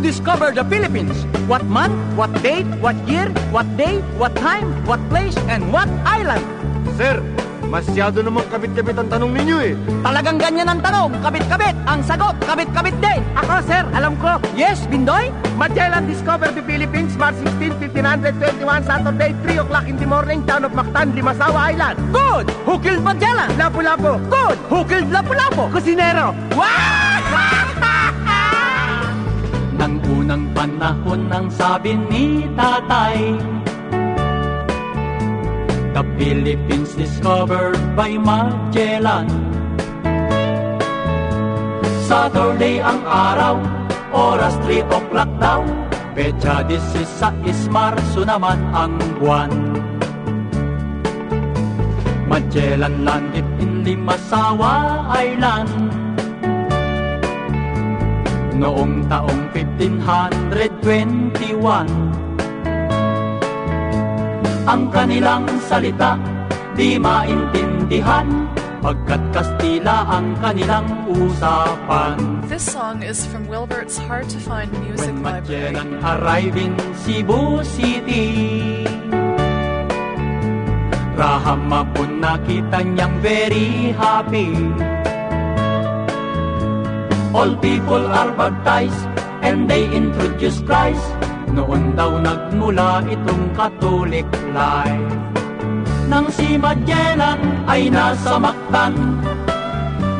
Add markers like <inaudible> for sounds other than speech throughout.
discovered the Philippines? What month, what date, what year, what day, what time, what place, and what island? Sir, masyado namang kabit-kabit ang tanong ninyo eh. Talagang ganyan ang tanong, kabit-kabit. Ang sagot, kabit-kabit din. Ako, sir, alam ko. Yes, Bindoy? Magellan discovered the Philippines March 16, 1521, Saturday, 3 o'clock in the morning, town of Mactan, Limasawa Island. Good! Who killed Magellan? Lapu-Lapu. Good! Who killed Lapu-Lapu? Kusinero. Unang <laughs> panahon ng sabi ni tatay. The Philippines discovered by Magellan. Saturday ang araw, oras 3 o'clock daw. Pecha 16 Marso naman ang buwan. Magellan landed in Limasawa Island Noong taong 1521 Ang kanilang salita di maintindihan Pagkat Kastila ang kanilang usapan This song is from Wilbert's Hard to Find Music When Library. Magellan arrived in Cebu City Rahama po nakita niyang very happy All people are baptized and they introduce Christ. Noon daw nagmula itong Catholic life. Nang si Magellan ay nasa Mactan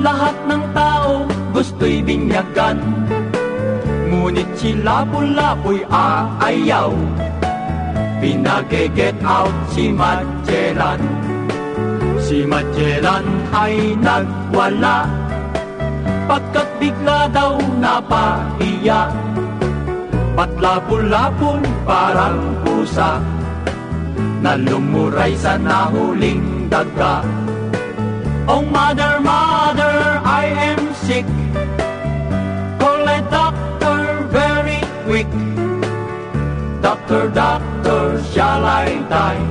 Lahat ng tao gusto'y binyagan. Ngunit si Lapu-Lapu'y aayaw. Pinag-get out si Magellan Si Magellan ay nagwala Pagkat bigla daw napahiya. Ba't lapu-lapon parang pusa Na lumuray sa nahuling daga. Oh mother, mother, I am sick. Call a doctor very quick. Doctor, doctor, shall I die?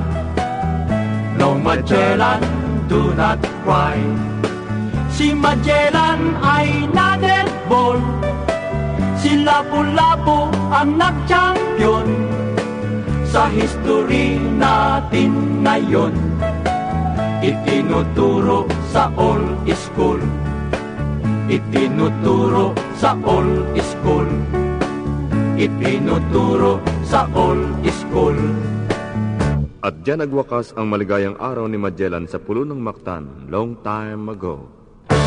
No Magellan, do not cry Si Magellan ay na-dead ball Si Lapu-Lapu ang nag-champion. Sa history natin ngayon Itinuturo sa all school. Itinuturo sa all school. Itinuturo sa all school. At diyan nagwakas ang maligayang araw ni Magellan sa pulo ng Mactan long time ago.